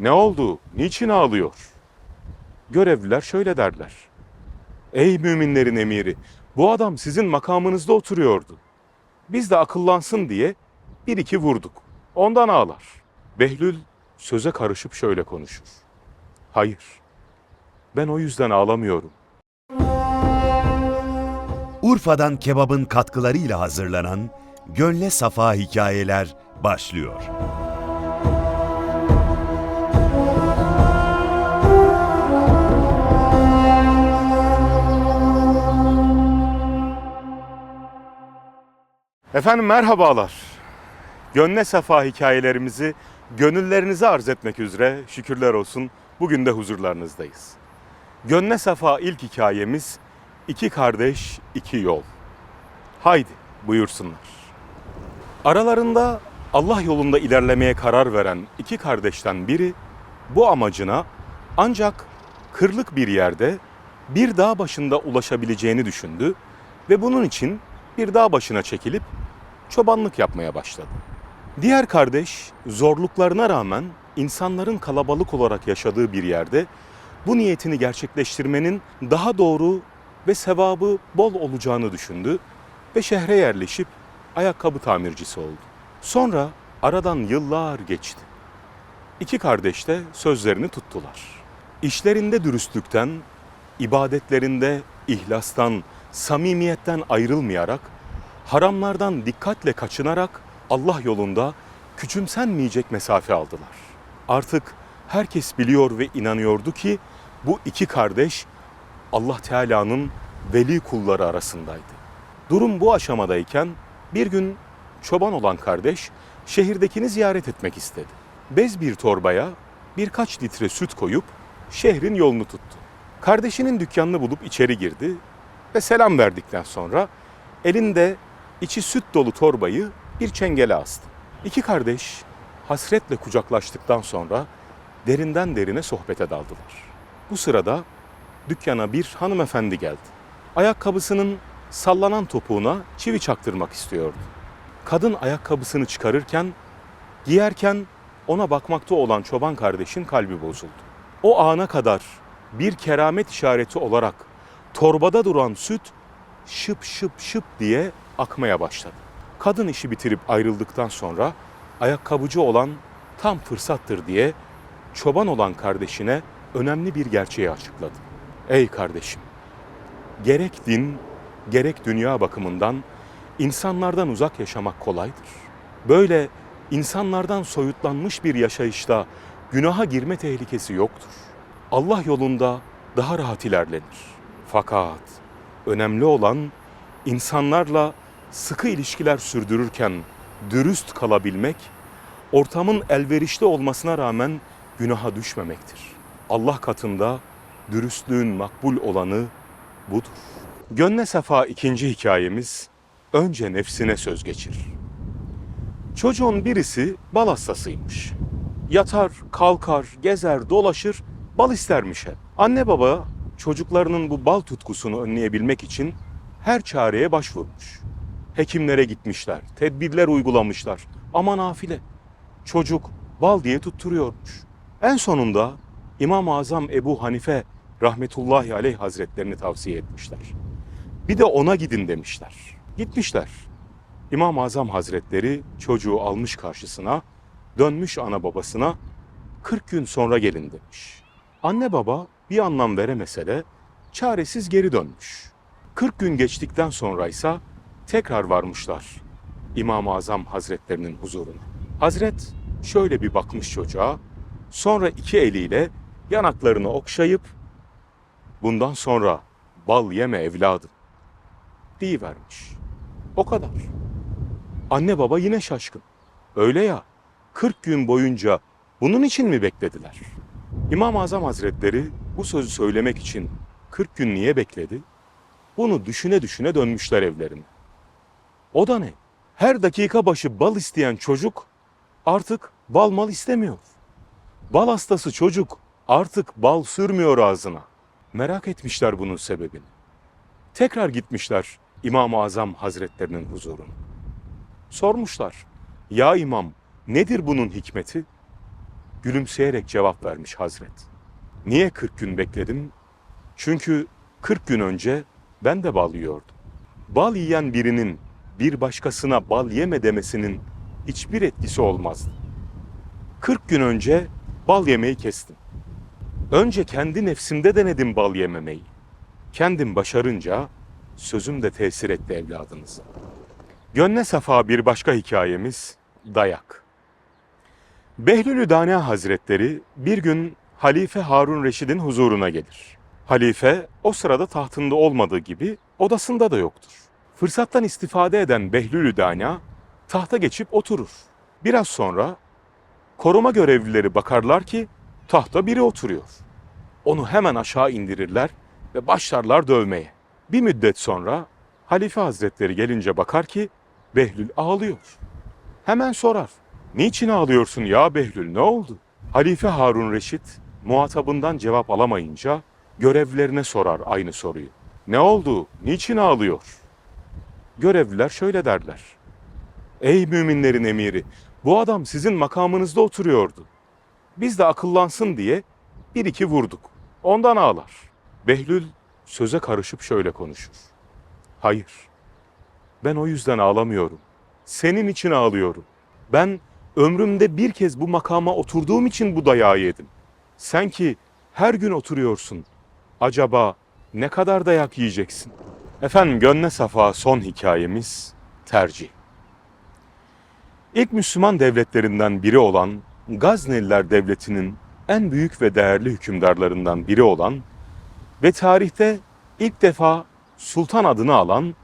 Ne oldu? Niçin ağlıyor? Görevliler şöyle derler. Ey müminlerin emiri, bu adam sizin makamınızda oturuyordu. Biz de akıllansın diye bir iki vurduk. Ondan ağlar. Behlül söze karışıp şöyle konuşur. Hayır, ben o yüzden ağlamıyorum. Urfa'dan kebabın katkılarıyla hazırlanan Gönle Safa Hikayeler başlıyor. Efendim merhabalar. Gönle Safa hikayelerimizi gönüllerinize arz etmek üzere şükürler olsun bugün de huzurlarınızdayız. Gönle Safa ilk hikayemiz iki kardeş iki yol. Haydi buyursunlar. Aralarında Allah yolunda ilerlemeye karar veren iki kardeşten biri bu amacına ancak kırlık bir yerde bir dağ başında ulaşabileceğini düşündü ve bunun için bir dağ başına çekilip çobanlık yapmaya başladı. Diğer kardeş zorluklarına rağmen insanların kalabalık olarak yaşadığı bir yerde bu niyetini gerçekleştirmenin daha doğru ve sevabı bol olacağını düşündü ve şehre yerleşip ayakkabı tamircisi oldu. Sonra aradan yıllar geçti. İki kardeş de sözlerini tuttular. İşlerinde dürüstlükten, ibadetlerinde ihlastan, samimiyetten ayrılmayarak, haramlardan dikkatle kaçınarak Allah yolunda küçümsenmeyecek mesafe aldılar. Artık herkes biliyor ve inanıyordu ki bu iki kardeş Allah Teala'nın veli kulları arasındaydı. Durum bu aşamadayken bir gün çoban olan kardeş şehirdekini ziyaret etmek istedi. Bez bir torbaya birkaç litre süt koyup şehrin yolunu tuttu. Kardeşinin dükkanını bulup içeri girdi ve selam verdikten sonra elinde içi süt dolu torbayı bir çengele astı. İki kardeş hasretle kucaklaştıktan sonra derinden derine sohbete daldılar. Bu sırada dükkana bir hanımefendi geldi. Ayakkabısının sallanan topuğuna çivi çaktırmak istiyordu. Kadın ayakkabısını çıkarırken, giyerken ona bakmakta olan çoban kardeşin kalbi bozuldu. O ana kadar bir keramet işareti olarak torbada duran süt şıp şıp şıp diye akmaya başladı. Kadın işi bitirip ayrıldıktan sonra ayakkabıcı olan tam fırsattır diye çoban olan kardeşine önemli bir gerçeği açıkladı. Ey kardeşim, gerek din, gerek dünya bakımından insanlardan uzak yaşamak kolaydır. Böyle insanlardan soyutlanmış bir yaşayışta günaha girme tehlikesi yoktur. Allah yolunda daha rahat ilerlenir. Fakat önemli olan insanlarla sıkı ilişkiler sürdürürken dürüst kalabilmek, ortamın elverişli olmasına rağmen günaha düşmemektir. Allah katında dürüstlüğün makbul olanı budur. Gönle Sefa ikinci hikayemiz önce nefsine söz geçir. Çocuğun birisi bal hastasıymış. Yatar, kalkar, gezer, dolaşır, bal istermiş hep. Anne baba çocuklarının bu bal tutkusunu önleyebilmek için her çareye başvurmuş. Hekimlere gitmişler, tedbirler uygulamışlar ama nafile. Çocuk bal diye tutturuyormuş. En sonunda İmam-ı Azam Ebu Hanife rahmetullahi aleyh hazretlerini tavsiye etmişler. Bir de ona gidin demişler. Gitmişler. İmam-ı Azam hazretleri çocuğu almış karşısına, dönmüş ana babasına 40 gün sonra gelin demiş. Anne baba bir anlam veremese de çaresiz geri dönmüş. 40 gün geçtikten sonra ise tekrar varmışlar İmam-ı Azam hazretlerinin huzuruna. Hazret şöyle bir bakmış çocuğa, sonra iki eliyle yanaklarını okşayıp bundan sonra bal yeme evladım deyivermiş. O kadar. Anne baba yine şaşkın. Öyle ya 40 gün boyunca bunun için mi beklediler? İmam-ı Azam Hazretleri bu sözü söylemek için 40 gün niye bekledi? Bunu düşüne düşüne dönmüşler evlerine. O da ne? Her dakika başı bal isteyen çocuk artık bal mal istemiyor. Bal hastası çocuk artık bal sürmüyor ağzına. Merak etmişler bunun sebebini. Tekrar gitmişler İmam-ı Azam Hazretlerinin huzuruna. Sormuşlar, ya imam nedir bunun hikmeti? gülümseyerek cevap vermiş Hazret. Niye 40 gün bekledim? Çünkü 40 gün önce ben de bal yiyordum. Bal yiyen birinin bir başkasına bal yeme demesinin hiçbir etkisi olmazdı. 40 gün önce bal yemeyi kestim. Önce kendi nefsimde denedim bal yememeyi. Kendim başarınca sözüm de tesir etti evladınıza. Gönle safa bir başka hikayemiz dayak. Behlülü Dana Hazretleri bir gün Halife Harun Reşid'in huzuruna gelir. Halife o sırada tahtında olmadığı gibi odasında da yoktur. Fırsattan istifade eden Behlülü Dana tahta geçip oturur. Biraz sonra koruma görevlileri bakarlar ki tahta biri oturuyor. Onu hemen aşağı indirirler ve başlarlar dövmeye. Bir müddet sonra Halife Hazretleri gelince bakar ki Behlül ağlıyor. Hemen sorar. Niçin ağlıyorsun ya Behlül ne oldu? Halife Harun Reşit muhatabından cevap alamayınca görevlilerine sorar aynı soruyu. Ne oldu? Niçin ağlıyor? Görevliler şöyle derler. Ey müminlerin emiri, bu adam sizin makamınızda oturuyordu. Biz de akıllansın diye bir iki vurduk. Ondan ağlar. Behlül söze karışıp şöyle konuşur. Hayır, ben o yüzden ağlamıyorum. Senin için ağlıyorum. Ben ömrümde bir kez bu makama oturduğum için bu dayağı yedim. Sen ki her gün oturuyorsun. Acaba ne kadar dayak yiyeceksin? Efendim Gönle Safa son hikayemiz tercih. İlk Müslüman devletlerinden biri olan Gazneliler Devleti'nin en büyük ve değerli hükümdarlarından biri olan ve tarihte ilk defa sultan adını alan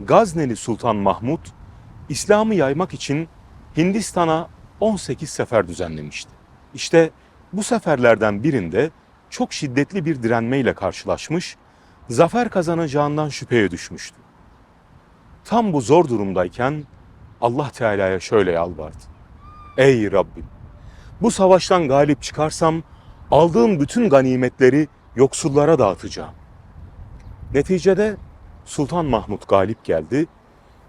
Gazneli Sultan Mahmud, İslam'ı yaymak için Hindistan'a 18 sefer düzenlemişti. İşte bu seferlerden birinde çok şiddetli bir direnmeyle karşılaşmış, zafer kazanacağından şüpheye düşmüştü. Tam bu zor durumdayken Allah Teala'ya şöyle yalvardı. Ey Rabbim! Bu savaştan galip çıkarsam aldığım bütün ganimetleri yoksullara dağıtacağım. Neticede Sultan Mahmud galip geldi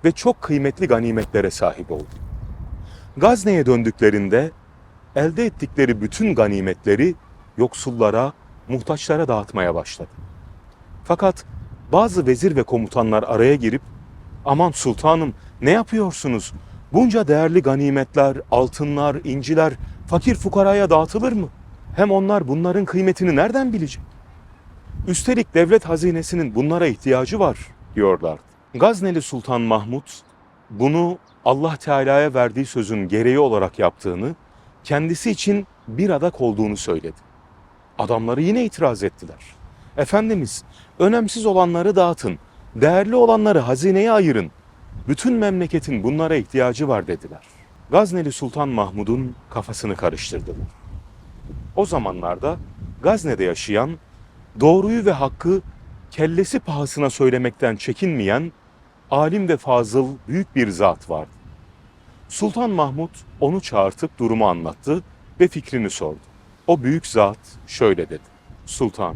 ve çok kıymetli ganimetlere sahip oldu. Gazne'ye döndüklerinde elde ettikleri bütün ganimetleri yoksullara, muhtaçlara dağıtmaya başladı. Fakat bazı vezir ve komutanlar araya girip aman sultanım ne yapıyorsunuz? Bunca değerli ganimetler, altınlar, inciler fakir fukaraya dağıtılır mı? Hem onlar bunların kıymetini nereden bilecek? Üstelik devlet hazinesinin bunlara ihtiyacı var diyorlardı. Gazneli Sultan Mahmud bunu Allah Teala'ya verdiği sözün gereği olarak yaptığını, kendisi için bir adak olduğunu söyledi. Adamları yine itiraz ettiler. Efendimiz, önemsiz olanları dağıtın, değerli olanları hazineye ayırın. Bütün memleketin bunlara ihtiyacı var dediler. Gazneli Sultan Mahmud'un kafasını karıştırdılar. O zamanlarda Gazne'de yaşayan, doğruyu ve hakkı kellesi pahasına söylemekten çekinmeyen alim ve fazıl büyük bir zat vardı. Sultan Mahmud onu çağırtıp durumu anlattı ve fikrini sordu. O büyük zat şöyle dedi. Sultan,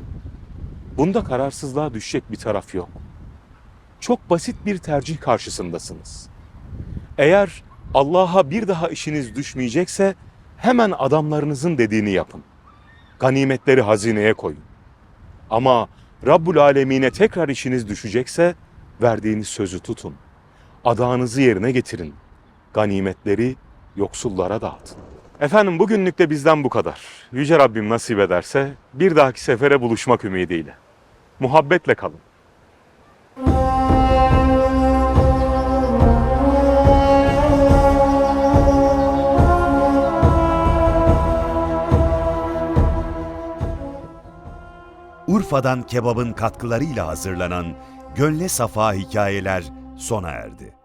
bunda kararsızlığa düşecek bir taraf yok. Çok basit bir tercih karşısındasınız. Eğer Allah'a bir daha işiniz düşmeyecekse hemen adamlarınızın dediğini yapın. Ganimetleri hazineye koyun. Ama Rabbul Alemine tekrar işiniz düşecekse verdiğiniz sözü tutun. Adağınızı yerine getirin. Ganimetleri yoksullara dağıtın. Efendim bugünlük de bizden bu kadar. Yüce Rabbim nasip ederse bir dahaki sefere buluşmak ümidiyle. Muhabbetle kalın. Urfa'dan kebabın katkılarıyla hazırlanan Gönle Safa Hikayeler sona erdi.